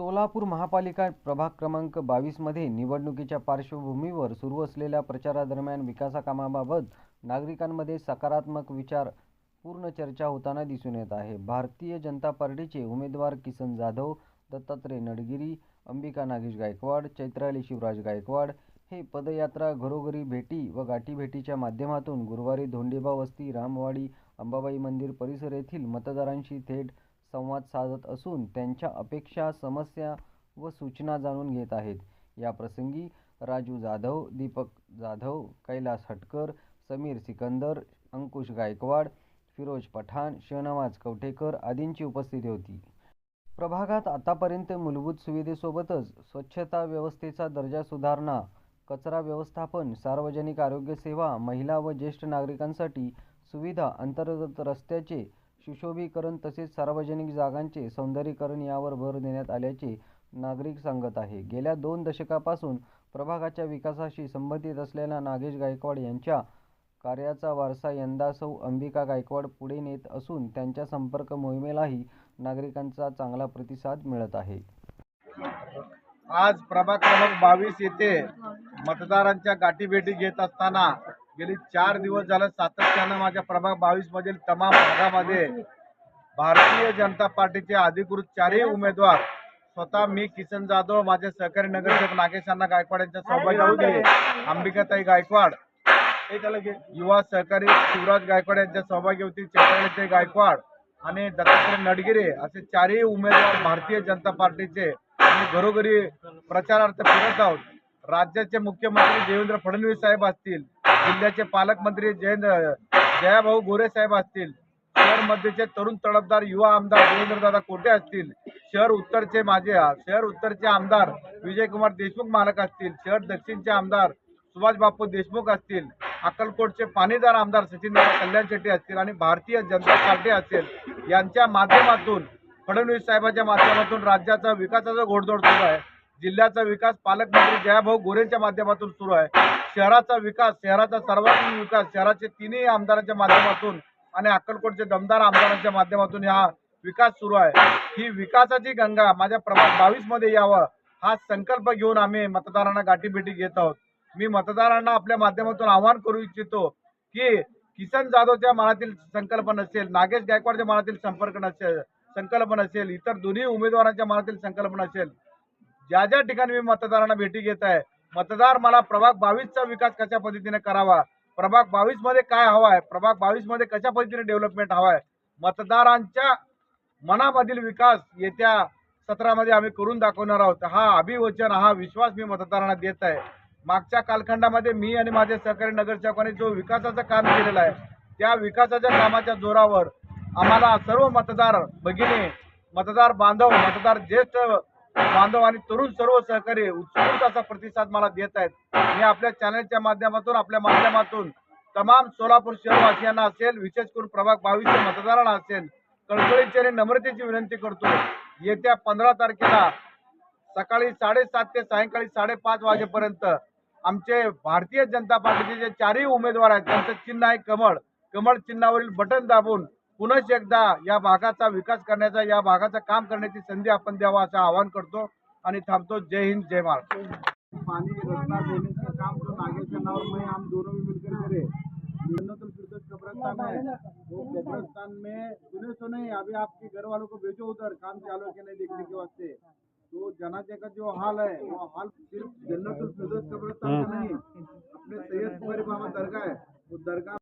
सोलापूर महापालिका प्रभाग क्रमांक बावीसमध्ये निवडणुकीच्या पार्श्वभूमीवर सुरू असलेल्या प्रचारादरम्यान विकासकामाबाबत नागरिकांमध्ये सकारात्मक विचार पूर्ण चर्चा होताना दिसून येत आहे. भारतीय जनता पार्टीचे उमेदवार किसन जाधव दत्तात्रय नडगिरी अंबिका नागेश गायकवाड चैत्राली शिवराज गायकवाड हे पदयात्रा घरोघरी भेटी व गाठीभेटीच्या माध्यमातून गुरुवारी धोंडेबा वस्ती रामवाडी अंबाबाई मंदिर परिसर येथील मतदारांशी थेट संवाद साधत असून त्यांच्या अपेक्षा समस्या व सूचना जाणून घेत आहेत. या प्रसंगी राजू जाधव दीपक जाधव कैलास हटकर समीर सिकंदर अंकुश गायकवाड फिरोज पठाण शहनवाज कवठेकर आदींची उपस्थिती होती. प्रभागात आतापर्यंत मूलभूत सुविधेसोबतच स्वच्छता व्यवस्थेचा दर्जा सुधारणा कचरा व्यवस्थापन सार्वजनिक आरोग्य सेवा महिला व ज्येष्ठ नागरिकांसाठी सुविधा अंतर्गत रस्त्याचे सुशोभीकरण तसेच सार्वजनिक जागांचे सौंदर्यीकरण यावर भर देण्यात आल्याचे नागरिक सांगत आहे. गेल्या दोन दशकापासून प्रभागाच्या विकासाशी संबंधित असलेल्या नागेश गायकवाड यांच्या कार्याचा वारसा यंदा सौ अंबिका गायकवाड पुढे नेत असून त्यांच्या संपर्क मोहिमेलाही नागरिकांचा चांगला प्रतिसाद मिळत आहे. आज प्रभाग क्रमांक बावीस येथे मतदारांच्या गाठीभेटी घेत असताना गेली चार दिवस झालं सातत्यानं माझ्या प्रभाग बावीस मधील तमाम भागामध्ये भारतीय जनता पार्टीचे अधिकृत चारही उमेदवार स्वतः मी किसन जाधव माझे सहकारी नगरसेवक नागेशांना गायकवाड यांच्या सहभागी होते अंबिकाताई गायकवाड युवा सहकारी शिवराज गायकवाड यांच्या सहभागी होती चैत्रालीताई गायकवाड आणि दत्तात्रय नडगिरे असे चारही उमेदवार भारतीय जनता पार्टीचे आणि घरोघरी प्रचारार्थ फिरत आहोत. राज्याचे मुख्यमंत्री देवेंद्र फडणवीस साहेब असतील जिल्ह्याचे पालकमंत्री जयेंद्र जयाभाऊ गोरे साहेब असतील शहर मध्येचे तरुण तडफदार युवा आमदार देवेंद्रदादा कोटे असतील शहर उत्तरचे माझे शहर उत्तरचे आमदार विजयकुमार देशमुख मालक असतील शहर दक्षिणचे आमदार सुभाष बापू देशमुख असतील अक्कलकोटचे पाणीदार आमदार सचिन कल्याण शेट्टी असतील आणि भारतीय जनता पार्टी असेल यांच्या माध्यमातून फडणवीस साहेबांच्या माध्यमातून राज्याचा विकासाचा घोडदौड सुरू आहे. जिल्ह्याचा विकास पालकमंत्री जयाभाऊ गोरेंच्या माध्यमातून सुरू आहे. शहराचा विकास शहराचा सर्वांगीण विकास शहराचे तिन्ही आमदारांच्या माध्यमातून आणि अक्कलकोटचे दमदार आमदारांच्या माध्यमातून हा विकास सुरू आहे. ही विकासाची गंगा माझ्या प्रभाग बावीसमध्ये यावं हा संकल्प घेऊन आम्ही मतदारांना गाठीभेटी घेत आहोत. मी मतदारांना आपल्या माध्यमातून आवाहन करू इच्छितो की किसन जाधवच्या मनातील संकल्प नसेल नागेश गायकवाडच्या मनातील संपर्क नसेल संकल्प नसेल इतर दोन्ही उमेदवारांच्या मनातील संकल्प नसेल ज्या ज्या ठिकाणी मी मतदारांना भेटी घेत आहे मतदार मला प्रभाग बावीसचा विकास कशा पद्धतीने करावा प्रभाग बावीसमध्ये काय हवा आहे प्रभाग बावीसमध्ये कशा पद्धतीने डेव्हलपमेंट हवा आहे मतदारांच्या मनामधील विकास येत्या सत्रामध्ये आम्ही करून दाखवणार आहोत. हा अभिवचन हा विश्वास मी मतदारांना देत आहे. मागच्या कालखंडामध्ये मी आणि माझे सहकारी नगरसेवकांनी जो विकासाचं काम केलेलं आहे त्या विकासाच्या कामाच्या जोरावर आम्हाला सर्व मतदार भगिनी मतदार बांधव मतदार ज्येष्ठ बांधव आणि तरुण सर्व सहकारी उत्स्फूर्त असा प्रतिसाद मला देत आहेत. मी आपल्या चॅनलच्या माध्यमातून आपल्या माध्यमातून तमाम सोलापूर शहरवासियांना असेल विशेष करून प्रभाग बावीसच्या मतदारांना असेल कळकळीची आणि नम्रतेची विनंती करतो. येत्या पंधरा तारखेला सकाळी साडेसात ते सायंकाळी साडेपाच वाजेपर्यंत आमचे भारतीय जनता पार्टीचे जे चारही उमेदवार आहेत त्यांचं चिन्ह आहे कमळ. कमळ चिन्हावरील बटन दाबून पुनश्च एकदा या भागाचा विकास करण्याचा या भागाचं काम करण्याची संधी आपण द्यावा असं आवाहन करतो आणि थांबतो. जय हिंद जय महाराष्ट्र. पानी रस्ता देने का काम जो नागेश के नाम में हम दोनों भी मिलकर करे जन्नतुल फिरदौस कब्रिस्तान है वो कब्रिस्तान में सुने अभी आपके घर वालों को भेजो उधर काम चालू कि नहीं देखने के वास्ते? तो जनाजे का जो हाल है वो हाल सिर्फ जन्नतुल फिरदौस कब्रिस्तान का नहीं। अपने सैयद कुमारी बाबा दरगाह है वो दरगाह